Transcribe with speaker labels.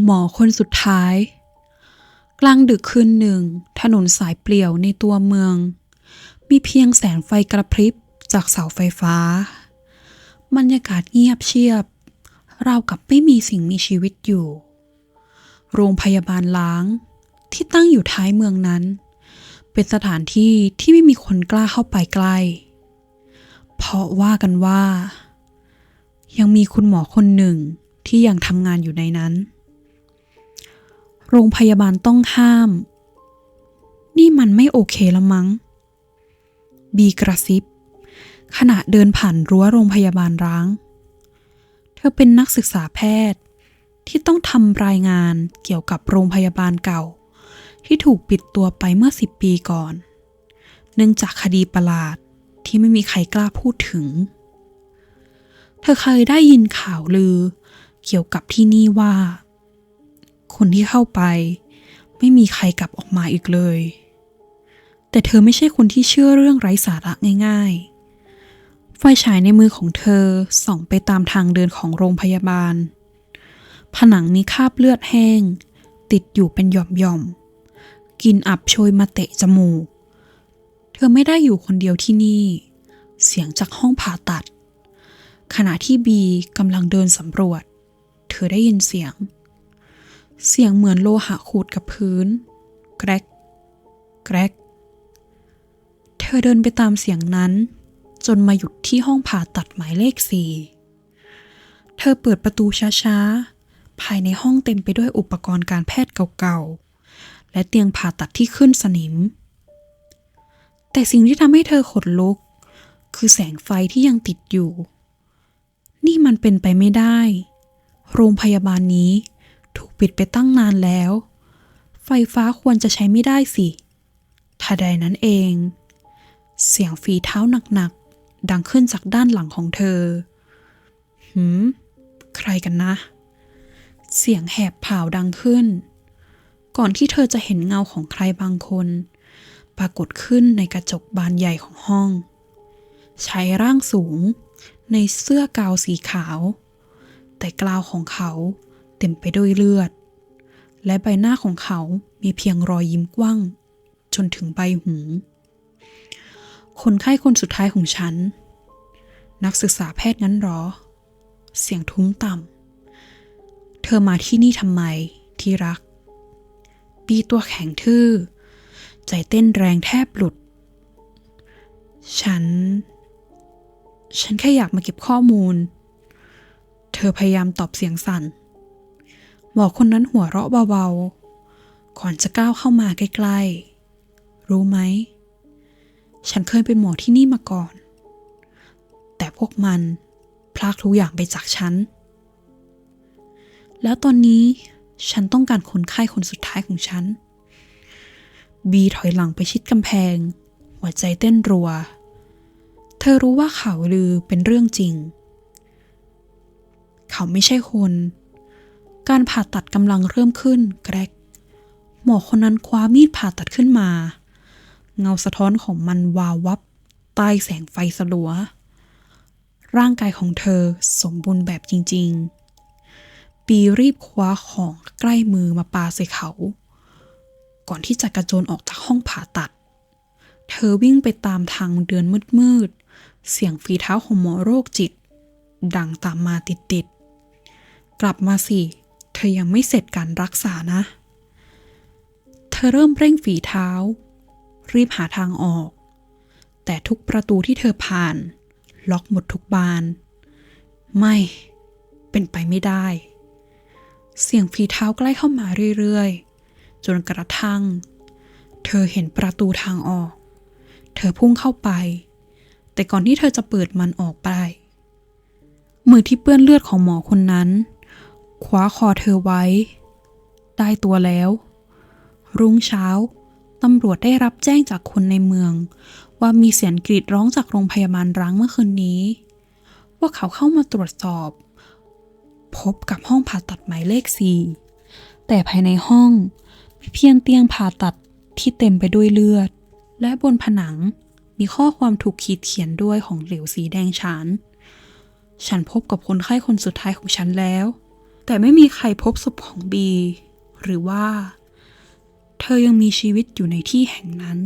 Speaker 1: หมอคนสุดท้าย กลางดึกคืนหนึ่ง ถนนสายเปลี่ยวในตัวเมือง มีเพียงแสงไฟกระพริบจากเสาไฟฟ้า บรรยากาศเงียบเชียบ ราวกับไม่มีสิ่งมีชีวิตอยู่ โรงพยาบาลล้างที่ตั้งอยู่ท้ายเมืองนั้น เป็นสถานที่ที่ไม่มีคนกล้าเข้าไปใกล้ เพราะว่ากันว่า ยังมีคุณหมอคนหนึ่งที่ยังทำงานอยู่ในนั้น โรงพยาบาลต้องห้าม นี่มันไม่โอเคแล้วมั้ง บีกระซิบ ขณะเดินผ่านรั้วโรงพยาบาลร้าง เธอเป็นนักศึกษาแพทย์ที่ต้องทำรายงานเกี่ยวกับโรงพยาบาลเก่า ที่ถูกปิดตัวไปเมื่อสิบปีก่อน เนื่องจากคดีประหลาดที่ไม่มีใครกล้าพูดถึง เธอเคยได้ยินข่าวลือ เกี่ยวกับที่นี่ว่า คนที่เข้าไป ไม่มีใครกลับออกมาอีกเลย แต่เธอไม่ใช่คนที่เชื่อเรื่องไร้สาระง่าย ๆ ไฟฉายในมือของเธอส่องไปตามทางเดินของโรงพยาบาล ผนังมีคราบเลือดแห้ง ติดอยู่เป็นหย่อมๆกลินอับโชยมาเตะจมูก เธอไม่ได้อยู่คนเดียวที่นี่ เสียงจากห้องผ่าตัด ขณะที่บีกำลังเดินสำรวจ เธอได้ยินเสียง เสียงเหมือนโลหะขูดกับพื้น แกรก แกรก เธอเดินไปตามเสียงนั้น จนมาหยุดที่ห้องผ่าตัดหมายเลขสี่ เธอเปิดประตูช้าๆ ภายในห้องเต็มไปด้วยอุปกรณ์การแพทย์เก่าๆ และเตียงผ่าตัดที่ขึ้นสนิม แต่สิ่งที่ทำให้เธอขนลุก คือแสงไฟที่ยังติดอยู่ นี่มันเป็นไปไม่ได้ โรงพยาบาลนี้ ถูกปิดไปตั้งนานแล้ว ไฟฟ้าควรจะใช้ไม่ได้สิทันใดนั้นเอง เสียงฝีเท้าหนักๆ ดังขึ้นจากด้านหลังของเธอ หืม ใครกันนะ เสียงแหบผ่าวดังขึ้น ก่อนที่เธอจะเห็นเงาของใครบางคน ปรากฏขึ้นในกระจกบานใหญ่ของห้องชายร่างสูงในเสื้อกาวสีขาว แต่กลาวของเขา เต็มไปด้วยเลือด และใบหน้าของเขามีเพียงรอยยิ้มกว้าง จนถึงใบหู คนไข้คนสุดท้ายของฉัน นักศึกษาแพทย์งั้นหรอ เสียงทุ้มต่ำ เธอมาที่นี่ทำไมที่รักบีตัวแข็งทื่อ ใจเต้นแรงแทบหลุด ฉัน ฉันแค่อยากมาเก็บข้อมูล เธอพยายามตอบเสียงสั่น หมอคนนั้นหัวเราะเบาๆ ก่อนจะก้าวเข้ามาใกล้ๆ รู้ไหม ฉันเคยเป็นหมอที่นี่มาก่อน แต่พวกมันพลากทุกอย่างไปจากฉัน แล้วตอนนี้ฉันต้องการคนไข้คนสุดท้ายของฉัน บีถอยหลังไปชิดกำแพง หัวใจเต้นรัว เธอรู้ว่าข่าวลือเป็นเรื่องจริง เขาไม่ใช่คน การผ่าตัดกำลังเริ่มขึ้นแกรก หมอคนนั้นคว้ามีดผ่าตัดขึ้นมา เงาสะท้อนของมันวาววับใต้แสงไฟสลัว ร่างกายของเธอสมบูรณ์แบบจริง ๆ ปีรีบคว้าของใกล้มือมาปาใส่เขา ก่อนที่จะกระโจนออกจากห้องผ่าตัด เธอวิ่งไปตามทางเดินมืดๆ เสียงฝีเท้าของหมอโรคจิต ดังตามมาติดๆ กลับมาสิ อยังไม่เสร็จการรักษานะ เธอเริ่มเร่งฝีเท้า รีบหาทางออก แต่ทุกประตูที่เธอผ่าน ล็อกหมดทุกบาน ไม่ เป็นไปไม่ได้ เสียงฝีเท้าใกล้เข้ามาเรื่อยๆ จนกระทั่ง เธอเห็นประตูทางออก เธอพุ่งเข้าไป แต่ก่อนที่เธอจะเปิดมันออกไปมือที่เปื้อนเลือดของหมอคนนั้น คว้าคอเธอไว้ ได้ตัวแล้ว รุ่งเช้าตำรวจได้รับแจ้งจากคนในเมือง ว่ามีเสียงกรีดร้องจากโรงพยาบาลร้างเมื่อคืนนี้ ว่าเขาเข้ามาตรวจสอบ พบกับห้องผ่าตัดหมายเลขสี่แต่ภายในห้องมีเพียงเตียงผ่าตัดที่เต็มไปด้วยเลือด และบนผนังมีข้อความถูกขีดเขียนด้วยของเหลวสีแดงฉาน ฉันพบกับคนไข้คนสุดท้ายของฉันแล้ว แต่ไม่มีใครพบศพของบี หรือว่า เธอยังมีชีวิตอยู่ในที่แห่งนั้น